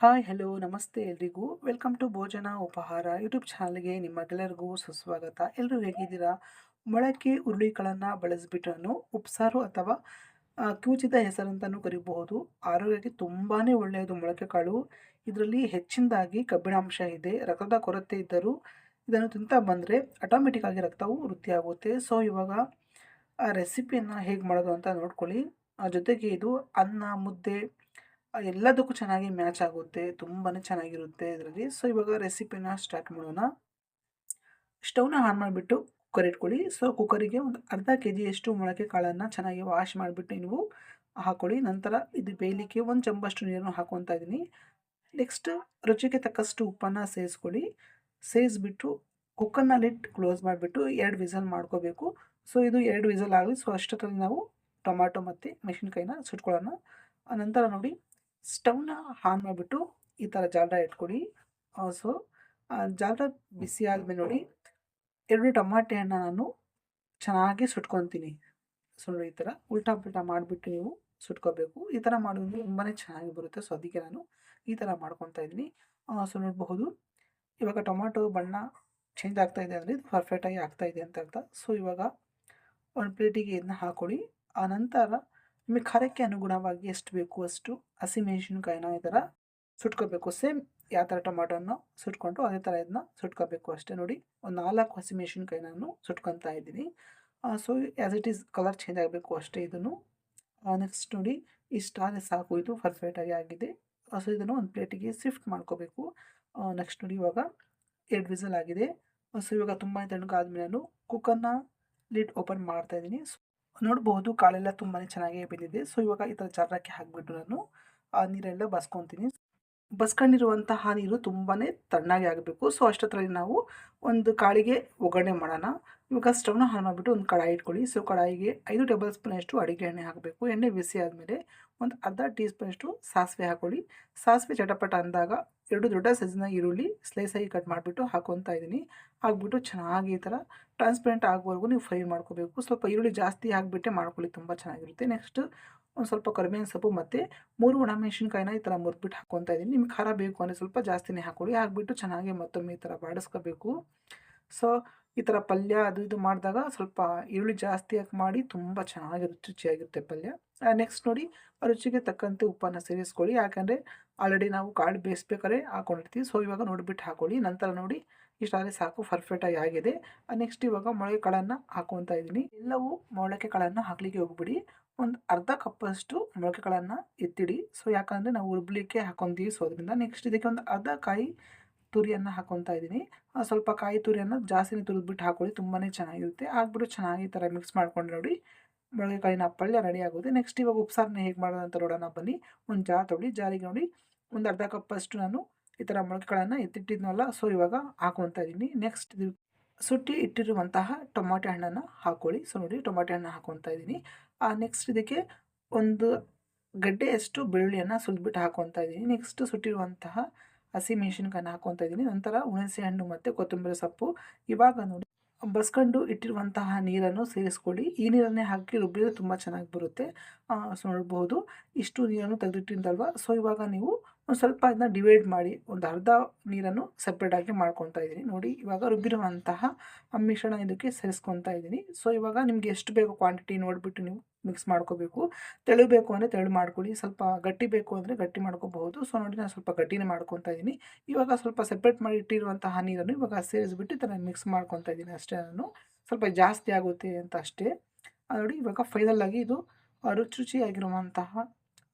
Hi, hello, ನಮಸ್ತೆ ಎಲ್ರಿಗೂ. Welcome to ಭೋಜನ ಉಪಹಾರ ಯೂಟ್ಯೂಬ್ ಚಾನಲ್ಗೆ ನಿಮಗೆಲ್ಲರಿಗೂ ಸುಸ್ವಾಗತ. ಎಲ್ಲರೂ ಹೇಗಿದ್ದೀರಾ? ಮೊಳಕೆ ಹುರುಳಿಗಳನ್ನು ಬಳಸಿಬಿಟ್ಟು ಉಪ್ಸಾರು ಅಥವಾ ಹೆಸರು ಹೆಸರಂತಲೂ ಕರಿಬಹುದು. ಆರೋಗ್ಯಕ್ಕೆ ತುಂಬಾ ಒಳ್ಳೆಯದು ಮೊಳಕೆ ಕಾಳು ಇದರಲ್ಲಿ ಹೆಚ್ಚಿನದಾಗಿ ಕಬ್ಬಿಣಾಂಶ ಇದೆ. ರಕ್ತದ ಕೊರತೆ ಇದ್ದರೂ ಇದನ್ನು ತಿಂತಾ ಬಂದರೆ ಆಟೋಮೆಟಿಕ್ಕಾಗಿ ರಕ್ತವು ವೃತ್ತಿಯಾಗುತ್ತೆ ಸೊ, ಇವಾಗ ಆ ರೆಸಿಪಿಯನ್ನು ಹೇಗೆ ಮಾಡೋದು ಅಂತ ನೋಡ್ಕೊಳ್ಳಿ. ಜೊತೆಗೆ ಇದು ಅನ್ನ, ಮುದ್ದೆ ಎಲ್ಲದಕ್ಕೂ ಚೆನ್ನಾಗಿ ಮ್ಯಾಚ್ ಆಗುತ್ತೆ ತುಂಬಾ ಚೆನ್ನಾಗಿರುತ್ತೆ ಇದರಲ್ಲಿ. ಸೊ ಇವಾಗ ರೆಸಿಪಿನ ಸ್ಟಾರ್ಟ್ ಮಾಡೋಣ. ಸ್ಟವ್ನ ಆನ್ ಮಾಡಿಬಿಟ್ಟು ಕುಕ್ಕರ್ ಇಟ್ಕೊಳ್ಳಿ. ಸೊ ಕುಕ್ಕರಿಗೆ ಒಂದು ಅರ್ಧ ಕೆ ಜಿಯಷ್ಟು ಮೊಳಕೆ ಕಾಳನ್ನು ಚೆನ್ನಾಗಿ ವಾಶ್ ಮಾಡಿಬಿಟ್ಟು ನೀವು ಹಾಕ್ಕೊಳ್ಳಿ ನಂತರ ಇದು ಬೇಯಲಿಕ್ಕೆ ಒಂದು ಚಂಬಷ್ಟು ನೀರನ್ನು ಹಾಕೊತಾ ಇದ್ದೀನಿ. ನೆಕ್ಸ್ಟ್ ರುಚಿಗೆ ತಕ್ಕಷ್ಟು ಉಪ್ಪನ್ನು ಸೇರಿಸ್ಕೊಳ್ಳಿ. ಸೇರಿಸ್ಬಿಟ್ಟು ಕುಕ್ಕರ್ನ ಲಿಟ್ ಕ್ಲೋಸ್ ಮಾಡಿಬಿಟ್ಟು ಎರಡು ವಿಸಲ್ ಮಾಡ್ಕೋಬೇಕು. ಸೊ ಇದು ಎರಡು ವಿಸಲ್ ಆಗಲಿ. ಸೊ ಅಷ್ಟೊತ್ತಲ್ಲಿ ನಾವು ಟೊಮ್ಯಾಟೊ ಮತ್ತು ಮೆಣಸಿನ್ಕಾಯಿನ ಸುಟ್ಕೊಳ್ಳೋಣ. ಆ ನಂತರ ನೋಡಿ ಸ್ಟವ್ನ ಆನ್ ಮಾಡಿಬಿಟ್ಟು ಈ ಥರ ಜಾಲ್ರ ಇಟ್ಕೊಡಿ. ಸೊ ಜಾಲ್ರ ಬಿಸಿ ಆದಮೇಲೆ ನೋಡಿ, ಎರಡು ಟಮಾಟೆ ಹಣ್ಣು ನಾನು ಚೆನ್ನಾಗಿ ಸುಟ್ಕೊತೀನಿ. ಸೊ ನೋಡಿ ಈ ಥರ, ಉಲ್ಟಾ ಪುಲ್ಟಾ ಮಾಡಿಬಿಟ್ಟು ನೀವು ಸುಟ್ಕೋಬೇಕು. ಈ ಥರ ಮಾಡೋದ್ರಿಂದ ತುಂಬಾ ಚೆನ್ನಾಗಿ ಬರುತ್ತೆ. ಸೊ, ಅದಕ್ಕೆ ನಾನು ಈ ಥರ ಮಾಡ್ಕೊತಾ ಇದ್ದೀನಿ. ಸೊ, ನೋಡಬಹುದು, ಇವಾಗ ಟೊಮಾಟೊ, ಬಣ್ಣ ಚೇಂಜ್ ಆಗ್ತಾ ಇದೆ ಅಂದರೆ ಇದು ಪರ್ಫೆಕ್ಟಾಗಿ ಆಗ್ತಾ ಇದೆ ಅಂತ ಅರ್ಥ. ಸೊ, ಇವಾಗ ಒಂದು ಪ್ಲೇಟಿಗೆ ಇದನ್ನ ಹಾಕೊಳ್ಳಿ ಆ ನಂತರ ನಿಮಗೆ ಖಾರಕ್ಕೆ ಅನುಗುಣವಾಗಿ ಎಷ್ಟು ಬೇಕು ಅಷ್ಟು ಹಸಿಮೆಣಸಿನ್ಕಾಯಿನ ಈ ಥರ ಸುಟ್ಕೋಬೇಕು. ಸೇಮ್ ಯಾವ ಥರ ಟೊಮಾಟೋನ ಸುಟ್ಕೊಂಡು ಅದೇ ಥರ ಇದನ್ನ ಸುಟ್ಕೋಬೇಕು ಅಷ್ಟೇ. ನೋಡಿ ಒಂದು ನಾಲ್ಕು ಹಸಿಮೆಣಸಿನ್ಕಾಯಿ ನಾನು ಸುಟ್ಕೊತಾ ಇದ್ದೀನಿ. So as it is colour change ಆಗಬೇಕು ಅಷ್ಟೇ ಇದನ್ನು. ನೆಕ್ಸ್ಟ್ ನೋಡಿ ಇಷ್ಟಾದರೆ ಸಾಕು. ಇದು ಪರ್ಫೆಕ್ಟಾಗಿ ಆಗಿದೆ. ಸೊ ಇದನ್ನು ಒಂದು ಪ್ಲೇಟಿಗೆ ಶಿಫ್ಟ್ ಮಾಡ್ಕೋಬೇಕು. ನೆಕ್ಸ್ಟ್ ನೋಡಿ ಇವಾಗ ಎರಡು ವಿಸಲ್ ಆಗಿದೆ. ಸೊ ಇವಾಗ ತುಂಬ ತಣ್ಣಗಾದ್ಮೇಲೆ ನಾನು ಕುಕ್ಕರ್ನ ಲಿಡ್ ಓಪನ್ ಮಾಡ್ತಾ ಇದ್ದೀನಿ. ನೋಡ್ಬೋದು ಕಾಳೆಲ್ಲ ತುಂಬಾ ಚೆನ್ನಾಗಿ ಬೆಂದಿದೆ. ಸೊ, ಇವಾಗ ಈ ಥರ ಜಾರಕ್ಕೆ ಹಾಕಿಬಿಟ್ಟು ನಾನು, ಆ, ನೀರೆಲ್ಲ ಬಸ್ಕೊತೀನಿ. ಬಸ್ಕೊಂಡಿರುವಂತಹ ನೀರು ತುಂಬಾ ತಣ್ಣಗೆ ಆಗಬೇಕು. ಸೊ, ಅಷ್ಟೊತ್ತರಲ್ಲಿ ನಾವು ಒಂದು ಕಾಳಿಗೆ ಒಗ್ಗರಣೆ ಮಾಡೋಣ. ಇವಾಗ ಸ್ಟವ್ನ ಆನ್ ಮಾಡಿಬಿಟ್ಟು ಒಂದು ಕಡಾಯಿ ಇಟ್ಕೊಳ್ಳಿ. ಸೊ, ಕಡಾಯಿಗೆ ಐದು ಟೇಬಲ್ ಸ್ಪೂನಷ್ಟು ಅಡುಗೆ ಎಣ್ಣೆ ಹಾಕಬೇಕು. ಎಣ್ಣೆ ಬಿಸಿ ಆದಮೇಲೆ ಒಂದು ಅರ್ಧ ಟೀ ಸ್ಪೂನಷ್ಟು ಸಾಸಿವೆ ಹಾಕೊಳ್ಳಿ. ಸಾಸಿವೆ ಚಟಪಟ ಅಂದಾಗ ಎರಡು ದೊಡ್ಡ ಸೈಜ್ನ ಈರುಳ್ಳಿ ಸ್ಲೈಸಾಗಿ ಕಟ್ ಮಾಡಿಬಿಟ್ಟು ಹಾಕೊತಾ ಇದ್ದೀನಿ. ಹಾಕ್ಬಿಟ್ಟು ಚೆನ್ನಾಗಿ ಈ ಥರ ಟ್ರಾನ್ಸ್ಪರೆಂಟ್ ಆಗುವವರೆಗೂ ನೀವು ಫ್ರೈ ಮಾಡ್ಕೋಬೇಕು. ಸ್ವಲ್ಪ ಈರುಳ್ಳಿ ಜಾಸ್ತಿ ಹಾಕಿಬಿಟ್ಟೆ ಮಾಡ್ಕೊಳ್ಳಿ, ತುಂಬ ಚೆನ್ನಾಗಿರುತ್ತೆ. ನೆಕ್ಸ್ಟ್ ಒಂದು ಸ್ವಲ್ಪ ಕರಿಬೇವಿನ ಸೊಪ್ಪು ಮತ್ತು ಮೂರು ಒಣಮೆಣಸಿನ್ಕಾಯಿನ ಈ ಥರ ಮುರಿದ್ಬಿಟ್ಟು ಹಾಕೊತಾ ಇದ್ದೀನಿ. ನಿಮ್ಗೆ ಖಾರ ಬೇಕು ಅಂದರೆ ಸ್ವಲ್ಪ ಜಾಸ್ತಿನೇ ಹಾಕೊಳ್ಳಿ. ಹಾಕ್ಬಿಟ್ಟು ಚೆನ್ನಾಗಿ ಮತ್ತೊಮ್ಮೆ ಈ ಥರ ಬಾಡಿಸ್ಕೋಬೇಕು. ಸೊ ಈ ಥರ ಪಲ್ಯ ಅದು ಇದು ಮಾಡಿದಾಗ ಸ್ವಲ್ಪ ಈರುಳ್ಳಿ ಜಾಸ್ತಿ ಹಾಕಿ ಮಾಡಿ ತುಂಬ ಚೆನ್ನಾಗಿ ರುಚಿಯಾಗಿರುತ್ತೆ ಪಲ್ಯ. ನೆಕ್ಸ್ಟ್ ನೋಡಿ ರುಚಿಗೆ ತಕ್ಕಂತೆ ಉಪ್ಪನ್ನು ಸೇರಿಸ್ಕೊಳ್ಳಿ. ಯಾಕಂದರೆ ಆಲ್ರೆಡಿ ನಾವು ಕಾಳು ಬೇಯಿಸ್ಬೇಕಾದ್ರೆ ಹಾಕೊಂಡಿರ್ತೀವಿ. ಸೊ ಇವಾಗ ನೋಡಿಬಿಟ್ಟು ಹಾಕೊಳ್ಳಿ. ನಂತರ ನೋಡಿ ಇಷ್ಟಾದರೆ ಸಾಕು ಪರ್ಫೆಕ್ಟಾಗಿ ಆಗಿದೆ. ನೆಕ್ಸ್ಟ್ ಇವಾಗ ಮೊಳಕೆ ಕಾಳನ್ನು ಹಾಕೊತಾ ಇದ್ದೀನಿ. ಎಲ್ಲವೂ ಮೊಳಕೆ ಕಾಳನ್ನು ಹಾಕ್ಲಿಕ್ಕೆ ಹೋಗ್ಬಿಡಿ. ಒಂದು ಅರ್ಧ ಕಪ್ಪಷ್ಟು ಮೊಳಕೆ ಕಾಳನ್ನು ಎತ್ತಿಡಿ. ಸೊ ಯಾಕಂದರೆ ನಾವು ಉರ್ಬಲಿಕ್ಕೆ ಹಾಕೊತೀವಿ. ಸೊ ಅದರಿಂದ ನೆಕ್ಸ್ಟ್ ಇದಕ್ಕೆ ಒಂದು ಅರ್ಧ ಕಾಯಿ ತುರಿಯನ್ನು ಹಾಕೊತಾ ಇದ್ದೀನಿ. ಸ್ವಲ್ಪ ಕಾಯಿ ತುರಿಯನ್ನು ಜಾಸ್ತಿನೇ ತುರಿದ್ಬಿಟ್ಟು ಹಾಕೊಳ್ಳಿ ತುಂಬಾ ಚೆನ್ನಾಗಿರುತ್ತೆ. ಹಾಕ್ಬಿಟ್ಟು ಚೆನ್ನಾಗಿ ಈ ಥರ ಮಿಕ್ಸ್ ಮಾಡ್ಕೊಂಡು ನೋಡಿ ಮೊಳಗೆ ಕಾಳಿನ ಪಲ್ಯ ರೆಡಿ ಆಗುತ್ತೆ. ನೆಕ್ಸ್ಟ್ ಇವಾಗ ಉಪ್ಸಾರನ್ನ ಹೇಗೆ ಮಾಡೋದು ಅಂತ ನೋಡೋಣ. ಬನ್ನಿ, ಒಂದು ಜಾರ್ ತೊಗೊಳ್ಳಿ. ಜಾರಿಗೆ ನೋಡಿ, ಒಂದು ಅರ್ಧ ಕಪ್ಪಷ್ಟು ನಾನು ಈ ಥರ ಮೊಳಕೆಗಳನ್ನು ಎತ್ತಿಟ್ಟಿದ್ನಲ್ಲ, ಸೊ ಇವಾಗ ಹಾಕೊತಾ ಇದ್ದೀನಿ. ನೆಕ್ಸ್ಟ್ ಸುಟ್ಟಿ ಇಟ್ಟಿರುವಂತಹ ಟೊಮಾಟೊ ಹಣ್ಣನ್ನು ಹಾಕೊಳ್ಳಿ. ಸೊ ನೋಡಿ, ಟೊಮಾಟೊ ಹಣ್ಣು ಹಾಕೊತಾ ಇದ್ದೀನಿ. ನೆಕ್ಸ್ಟ್ ಇದಕ್ಕೆ ಒಂದು ಗಡ್ಡೆಯಷ್ಟು ಬೆಳ್ಳುಳ್ಳಿಯನ್ನು ಸುಲಿದ್ಬಿಟ್ಟು ಹಾಕೊತಾ ಇದ್ದೀನಿ. ನೆಕ್ಸ್ಟ್ ಸುಟ್ಟಿರುವಂತಹ ಹಸಿ ಮೆಣಸಿನ್ಕಾಯಿನ ಹಾಕೊತಾ ಇದ್ದೀನಿ ನಂತರ ಹುಣಸೆ ಹಣ್ಣು ಮತ್ತು ಕೊತ್ತಂಬರಿ ಸೊಪ್ಪು. ಇವಾಗ ನೋಡಿ, ಬಸ್ಕೊಂಡು ಇಟ್ಟಿರುವಂತಹ ನೀರನ್ನು ಸೇರಿಸ್ಕೊಳ್ಳಿ. ಈ ನೀರನ್ನೇ ಹಾಕಿ ರುಬ್ಬಿದ್ರೆ ತುಂಬ ಚೆನ್ನಾಗಿ ಬರುತ್ತೆ. ನೋಡ್ಬೋದು. ಇಷ್ಟು ನೀರನ್ನು ತೆಗೆದಿಟ್ಟಿದ್ದಲ್ವ ಸೊ ಇವಾಗ ನೀವು ಒಂದು ಸ್ವಲ್ಪ ಅದನ್ನ ಡಿವೈಡ್ ಮಾಡಿ ಒಂದು ಅರ್ಧ ನೀರನ್ನು ಸಪ್ರೇಟಾಗಿ ಮಾಡ್ಕೊತಾ ಇದ್ದೀನಿ. ನೋಡಿ, ಇವಾಗ ರುಬ್ಬಿರುವಂತಹ ಮಿಶ್ರಣ ಇದಕ್ಕೆ ಸೇರಿಸ್ಕೊತಾ ಇದ್ದೀನಿ. ಸೊ ಇವಾಗ ನಿಮಗೆ ಎಷ್ಟು ಬೇಕು ಕ್ವಾಂಟಿಟಿ ನೋಡಿಬಿಟ್ಟು ನೀವು ಮಿಕ್ಸ್ ಮಾಡ್ಕೋಬೇಕು. ತೆಳು ಬೇಕು ಅಂದರೆ ತೆಳು ಮಾಡ್ಕೊಳ್ಳಿ, ಸ್ವಲ್ಪ ಗಟ್ಟಿ ಬೇಕು ಅಂದರೆ ಗಟ್ಟಿ ಮಾಡ್ಕೋಬಹುದು. ಸೊ ನೋಡಿ, ನಾನು ಸ್ವಲ್ಪ ಗಟ್ಟಿನೇ ಮಾಡ್ಕೊತಾ ಇದ್ದೀನಿ. ಇವಾಗ ಸ್ವಲ್ಪ ಸಪ್ರೇಟ್ ಮಾಡಿ ಇಟ್ಟಿರುವಂತಹ ನೀರನ್ನು ಇವಾಗ ಸೇರಿಸ್ಬಿಟ್ಟು ಇದನ್ನು ಮಿಕ್ಸ್ ಮಾಡ್ಕೊತಾ ಇದ್ದೀನಿ ಅಷ್ಟೇ ನಾನು. ಸ್ವಲ್ಪ ಜಾಸ್ತಿ ಆಗುತ್ತೆ ಅಂತ ಅಷ್ಟೇ. ನೋಡಿ, ಇವಾಗ ಫೈನಲ್ ಆಗಿ ಇದು ರುಚಿ ರುಚಿಯಾಗಿರುವಂತಹ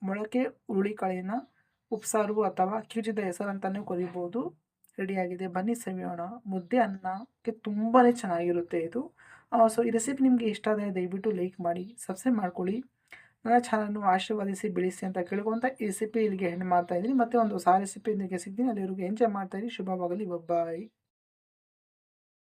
ಮೊಳಕೆ, ಹುರುಳಿಕಾಳಿನ ಉಪ್ಸಾರು ಅಥವಾ ಕಿವುಚಿದ ಹೆಸರು ಅಂತಲೇ ಕರಿಬೋದು. ರೆಡಿಯಾಗಿದೆ ಬನ್ನಿ ಸವಿಯೋಣ. ಮುದ್ದೆ ಅನ್ನಕ್ಕೆ ತುಂಬಾ ಚೆನ್ನಾಗಿರುತ್ತೆ ಇದು. ಸೊ ಈ ರೆಸಿಪಿ ನಿಮಗೆ ಇಷ್ಟ ಆದರೆ ದಯವಿಟ್ಟು ಲೈಕ್ ಮಾಡಿ ಸಬ್ಸ್ಕ್ರೈಬ್ ಮಾಡ್ಕೊಳ್ಳಿ. ನನ್ನ ಚಾನಲ್ನು ಆಶೀರ್ವಾದಿಸಿ, ಬೆಳೆಸಿ ಅಂತ ಕೇಳ್ಕೊಂತ ಈ ರೆಸಿಪಿ ಇಲ್ಲಿಗೆ ಹೆಣ್ಣು ಮಾಡ್ತಾ ಇದ್ದೀನಿ. ಮತ್ತೆ ಒಂದು ಹೊಸ ರೆಸಿಪಿ ಇಲ್ಲಿಗೆ ಸಿಗ್ತೀನಿ. ಅಲ್ಲಿವರೆಗೂ ಎಂಜಾಯ್ ಮಾಡ್ತಾಯಿದ್ದೀನಿ ಶುಭವಾಗಲಿ. ಬಾಯ್